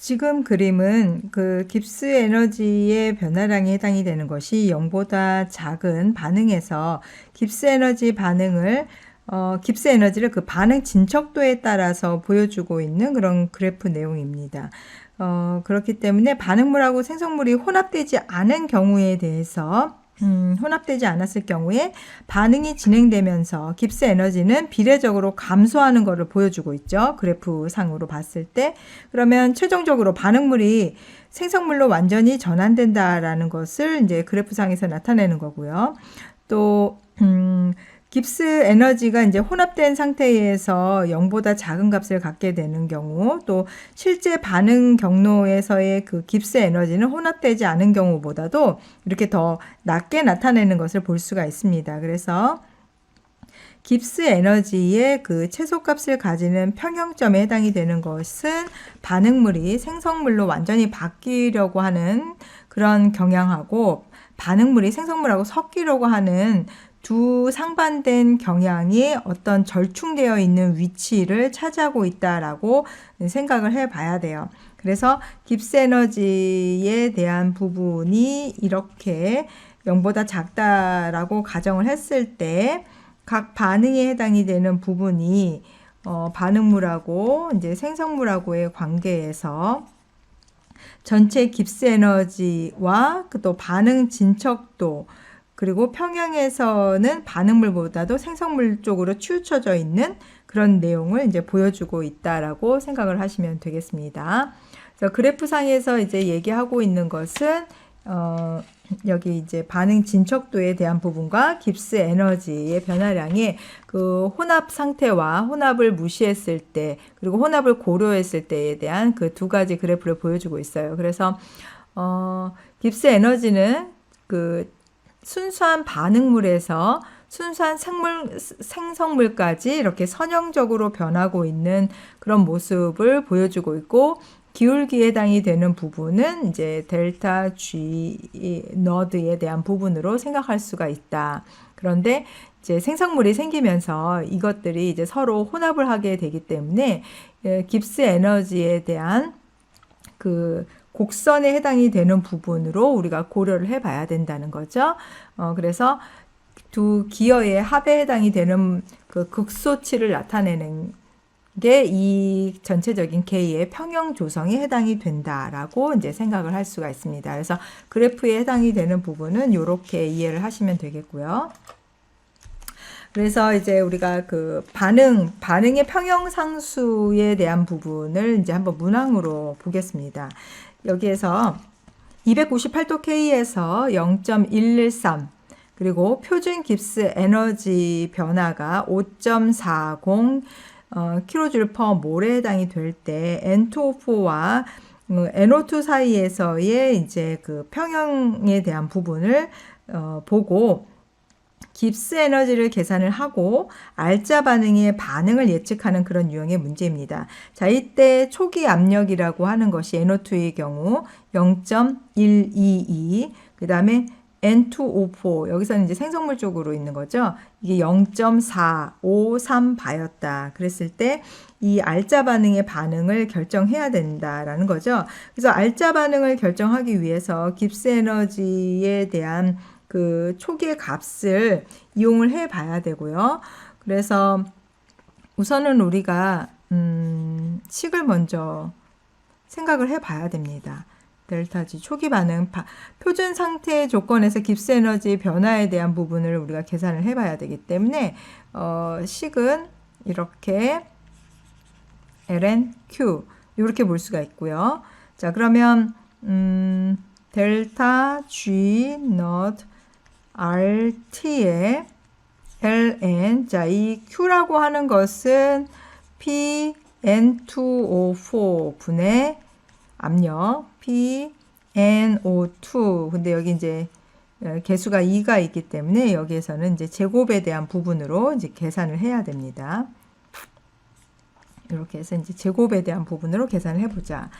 지금 그림은 그 깁스 에너지의 변화량에 해당이 되는 것이 0보다 작은 반응에서 깁스 에너지 반응을 어, 깁스 에너지를 그 반응 진척도에 따라서 보여주고 있는 그런 그래프 내용입니다. 어, 그렇기 때문에 반응물하고 생성물이 혼합되지 않은 경우에 대해서 음, 혼합되지 않았을 경우에 반응이 진행되면서 깁스 에너지는 비례적으로 감소하는 것을 보여주고 있죠. 그래프 상으로 봤을 때. 그러면 최종적으로 반응물이 생성물로 완전히 전환된다라는 것을 이제 그래프 상에서 나타내는 거고요. 또, 음, 깁스 에너지가 이제 혼합된 상태에서 0보다 작은 값을 갖게 되는 경우, 또 실제 반응 경로에서의 그 깁스 에너지는 혼합되지 않은 경우보다도 이렇게 더 낮게 나타내는 것을 볼 수가 있습니다. 그래서 깁스 에너지의 그 최소값을 가지는 평형점에 해당이 되는 것은 반응물이 생성물로 완전히 바뀌려고 하는 그런 경향하고 반응물이 생성물하고 섞이려고 하는 두 상반된 경향이 어떤 절충되어 있는 위치를 차지하고 있다라고 생각을 해 봐야 돼요. 그래서 깁스 에너지에 대한 부분이 이렇게 0보다 작다라고 가정을 했을 때 각 반응에 해당이 되는 부분이 어, 반응물하고 이제 생성물하고의 관계에서 전체 깁스 에너지와 그 또 반응 진척도 그리고 평형에서는 반응물보다도 생성물 쪽으로 치우쳐져 있는 그런 내용을 이제 보여주고 있다라고 생각을 하시면 되겠습니다. 그래서 그래프상에서 이제 얘기하고 있는 것은 어, 여기 이제 반응 진척도에 대한 부분과 깁스 에너지의 변화량의 그 혼합 상태와 혼합을 무시했을 때 그리고 혼합을 고려했을 때에 대한 그 두 가지 그래프를 보여주고 있어요. 그래서 어, 깁스 에너지는 그 순수한 반응물에서 순수한 생물, 생성물까지 이렇게 선형적으로 변하고 있는 그런 모습을 보여주고 있고, 기울기에 해당이 되는 부분은 이제 델타 G 너드에 대한 부분으로 생각할 수가 있다. 그런데 이제 생성물이 생기면서 이것들이 이제 서로 혼합을 하게 되기 때문에 예, 깁스 에너지에 대한 그 곡선에 해당이 되는 부분으로 우리가 고려를 해 봐야 된다는 거죠. 어, 그래서 두 기어의 합에 해당이 되는 그 극소치를 나타내는 게 이 전체적인 K의 평형 조성에 해당이 된다라고 이제 생각을 할 수가 있습니다. 그래서 그래프에 해당이 되는 부분은 이렇게 이해를 하시면 되겠고요. 그래서 이제 우리가 그 반응, 반응의 평형 상수에 대한 부분을 이제 한번 문항으로 보겠습니다. 여기에서 298도 K에서 0.113 그리고 표준 깁스 에너지 변화가 5.40 어, 킬로줄 퍼 몰에 해당이 될 때 N2O4와 NO2 사이에서의 이제 그 평형에 대한 부분을 어, 보고 깁스 에너지를 계산을 하고 알짜 반응의 반응을 예측하는 그런 유형의 문제입니다. 자, 이때 초기 압력이라고 하는 것이 NO2의 경우 0.122, 그 다음에 N2O4, 여기서는 이제 생성물 쪽으로 있는 거죠. 이게 0.453 바였다. 그랬을 때 이 알짜 반응의 반응을 결정해야 된다라는 거죠. 그래서 알짜 반응을 결정하기 위해서 깁스 에너지에 대한 그 초기의 값을 이용을 해 봐야 되고요. 그래서 우선은 우리가 음, 식을 먼저 생각을 해 봐야 됩니다. 델타 G 초기 반응 바, 표준 상태 조건에서 깁스 에너지 변화에 대한 부분을 우리가 계산을 해 봐야 되기 때문에 어, 식은 이렇게 ln q 이렇게 볼 수가 있고요. 자, 그러면 음, 델타 G not RT의 ln 자, 이 Q라고 하는 것은 PN2O4 분의 압력 PNO2 근데 여기 이제 어, 개수가 2가 있기 때문에 여기에서는 이제 제곱에 대한 부분으로 이제 계산을 해야 됩니다. 이렇게 해서 이제 제곱에 대한 부분으로 계산을 해보자.